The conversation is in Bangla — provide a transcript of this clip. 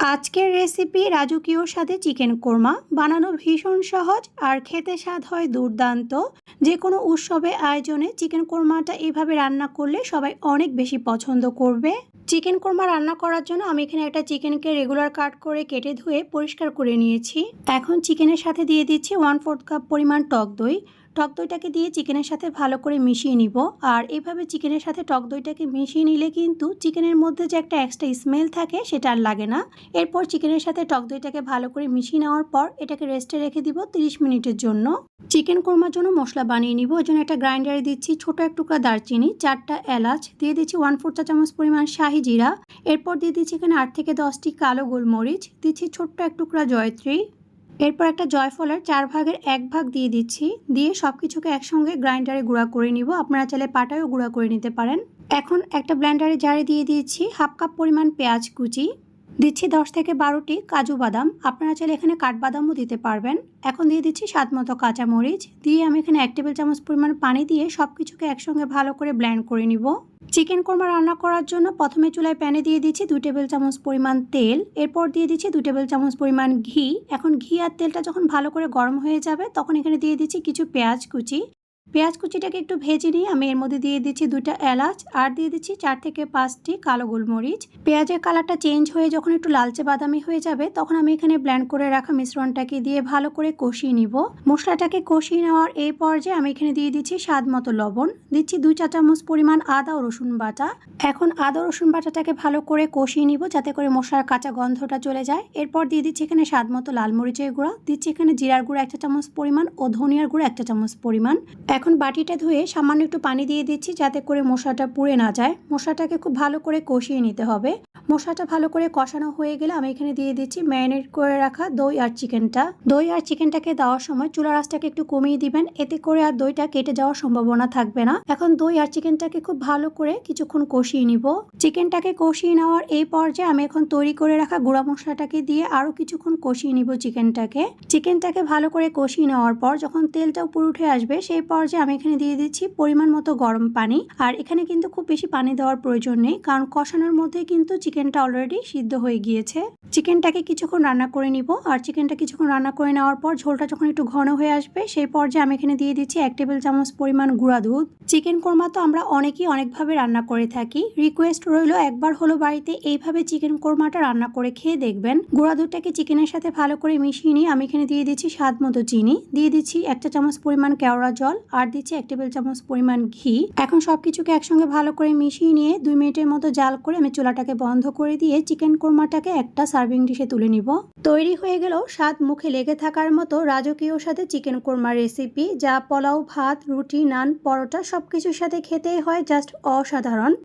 আজকের রেসিপি রাজকীয় স্বাদে চিকেন কোরমা বানানো ভীষণ সহজ আর খেতে স্বাদ হয় দুর্দান্ত। যে কোনো উৎসবে, আয়োজনে চিকেন কোরমাটা এইভাবে রান্না করলে সবাই অনেক বেশি পছন্দ করবে। চিকেন কোরমা রান্না করার জন্য আমি এখানে একটা চিকেনকে রেগুলার কাট করে কেটে ধুয়ে পরিষ্কার করে নিয়েছি। এখন চিকেনের সাথে দিয়ে দিচ্ছি ওয়ান ফোর্থ কাপ পরিমাণ টক দই। টক দইটাকে দিয়ে চিকেনের সাথে ভালো করে মিশিয়ে নিব। আর এভাবে চিকেনের সাথে টক দইটাকে মিশিয়ে নিলে কিন্তু চিকেনের মধ্যে যে একটা এক্সট্রা স্মেল থাকে সেটা আর লাগে না। এরপর চিকেনের সাথে টক দইটাকে ভালো করে মিশিয়ে নেওয়ার পর এটাকে রেস্টে রেখে দিব 30 মিনিটের জন্য। চিকেন কোরমার জন্য মশলা বানিয়ে নিব। ওই জন্য একটা গ্রাইন্ডারে দিচ্ছি ছোট এক টুকরা দারচিনি, চারটা এলাচ, দিয়ে দিচ্ছি ওয়ান ফোর চা চামচ পরিমাণ শাহি জিরা। এরপর দিয়ে দিচ্ছি এখানে আট থেকে দশটি কালো গোলমরিচ, দিচ্ছি ছোট্ট এক টুকরা জয়ত্রী। এরপর একটা জয়ফলের চার ভাগের এক ভাগ দিয়ে দিচ্ছি। দিয়ে সব কিছুকে একসঙ্গে গ্রাইন্ডারে গুঁড়া করে নিব। আপনারা চাইলে পাটায়ও গুঁড়া করে নিতে পারেন। এখন একটা ব্লেন্ডারে জারে দিয়ে দিয়েছি হাফ কাপ পরিমাণ পেঁয়াজ কুচি। দিচ্ছি দশ থেকে বারোটি কাজু বাদাম। আপনারা চাইলে এখানে কাঠবাদামও দিতে পারবেন। এখন দিয়ে দিচ্ছি স্বাদ মতো কাঁচামরিচ দিয়ে আমি এখানে এক টেবিল চামচ পরিমাণ পানি দিয়ে সব কিছুকে একসঙ্গে ভালো করে ব্লেন্ড করে নিব। চিকেন কোরমা রান্না করার জন্য প্রথমে চুলায় প্যানে দিয়ে দিচ্ছি দুই টেবিল চামচ পরিমাণ তেল। এরপর দিয়ে দিচ্ছি দুই টেবিল চামচ পরিমাণ ঘি। এখন ঘি আর তেলটা যখন ভালো করে গরম হয়ে যাবে, তখন এখানে দিয়ে দিচ্ছি কিছু পেঁয়াজ কুচি। পেঁয়াজ কুচিটাকে একটু ভেজে নিয়ে আমি এর মধ্যে দিয়ে দিচ্ছি দুটা এলাচ আর দিয়ে দিচ্ছি চার থেকে পাঁচটি কালো গোলমরিচ। পেঁয়াজের কালারটা চেঞ্জ হয়ে যখন একটু লালচে বাদামি হয়ে যাবে, তখন আমি এখানে ব্ল্যান্ড করে রাখা মিশ্রণটাকে দিয়ে ভালো করে কষিয়ে নিব। মশলাটাকে কষিয়ে নেওয়ার এই পর্যায়ে আমি এখানে দিয়ে দিচ্ছি স্বাদ মতো লবণ। দিচ্ছি দুই চা চামচ পরিমাণ আদা ও রসুন বাটা। এখন আদা রসুন বাটাটাকে ভালো করে কষিয়ে নিব যাতে করে মশলার কাঁচা গন্ধটা চলে যায়। এরপর দিয়ে দিচ্ছি এখানে স্বাদ মতো লাল মরিচের গুঁড়া। দিচ্ছি এখানে জিরার গুঁড়া একটা চামচ পরিমাণ ও ধনিয়ার গুঁড়া একটা চামচ পরিমাণ। এখন বাটিটা ধুয়ে সামান্য একটু পানি দিয়ে দিচ্ছি যাতে করে মশলাটা পুড়ে না যায়। মশলাটাকে খুব ভালো করে কষিয়ে নিতে হবে। মশলাটা ভালো করে কষানো হয়ে গেলে আমি এখানে দিয়ে দিচ্ছি ম্যারিনেট করে রাখা দই আর চিকেনটা। দই আর চিকেনটাকে দেওয়ার সময় চুলা রাসটাকে একটু কমিয়ে দিবেন। এতে করে আর দইটা কেটে যাওয়ার সম্ভাবনা থাকবে না। এখন দই আর চিকেনটাকে খুব ভালো করে কিছুক্ষণ কষিয়ে নিব। চিকেনটাকে কষিয়ে নেওয়ার এই পর্যায়ে আমি এখন তৈরি করে রাখা গুঁড়া মশলাটাকে দিয়ে আরও কিছুক্ষণ কষিয়ে নিব চিকেনটাকে। চিকেনটাকে ভালো করে কষিয়ে নেওয়ার পর যখন তেলটা উপরে উঠে আসবে সেই পর্যায়ে আমি এখানে দিয়ে দিচ্ছি পরিমাণ মতো গরম পানি। আর এখানে কিন্তু খুব বেশি পানি দেওয়ার প্রয়োজন নেই, কারণ কষানোর মধ্যে কিন্তু চিকেনটা অলরেডি সিদ্ধ হয়ে গিয়েছে। চিকেনটাকে কিছুক্ষণ রান্না করে নিব, আর চিকেনটা কিছুক্ষণ রান্না করে নেওয়ার পর ঝোলটা যখন একটু ঘন হয়ে আসবে, সেই পর্যায়ে আমি এখানে দিয়ে দিচ্ছি এক টেবিল চামচ পরিমাণ গুঁড়া দুধ। চিকেন কোরমা তো আমরা অনেকেই অনেকভাবে রান্না করে থাকি। রিকোয়েস্ট রইল একবার হলো বাড়িতে এইভাবে চিকেন কোরমাটা রান্না করে খেয়ে দেখবেন। গুঁড়া দুধটাকে চিকেনের সাথে ভালো করে মিশিয়ে নিয়ে আমি এখানে দিয়ে দিচ্ছি স্বাদ মতো চিনি। দিয়ে দিচ্ছি একটা চামচ পরিমাণ কেওড়া জল আর দিচ্ছি এক টেবিল চামচ পরিমাণ ঘি। এখন সব কিছুকে একসঙ্গে ভালো করে মিশিয়ে নিয়ে দুই মিনিটের মতো জাল করে আমি চুলাটাকে বন্ধ করে দিয়ে চিকেন কোরমাটাকে একটা সার্ভিং ডিশে তুলে নিব। তৈরি হয়ে গেল স্বাদ মুখে লেগে থাকার মতো রাজকীয় সাথে চিকেন কোরমার রেসিপি, যা পোলাও, ভাত, রুটি, নান, পরোটা সব কিছুর সাথে খেতেই হয় জাস্ট অসাধারণ।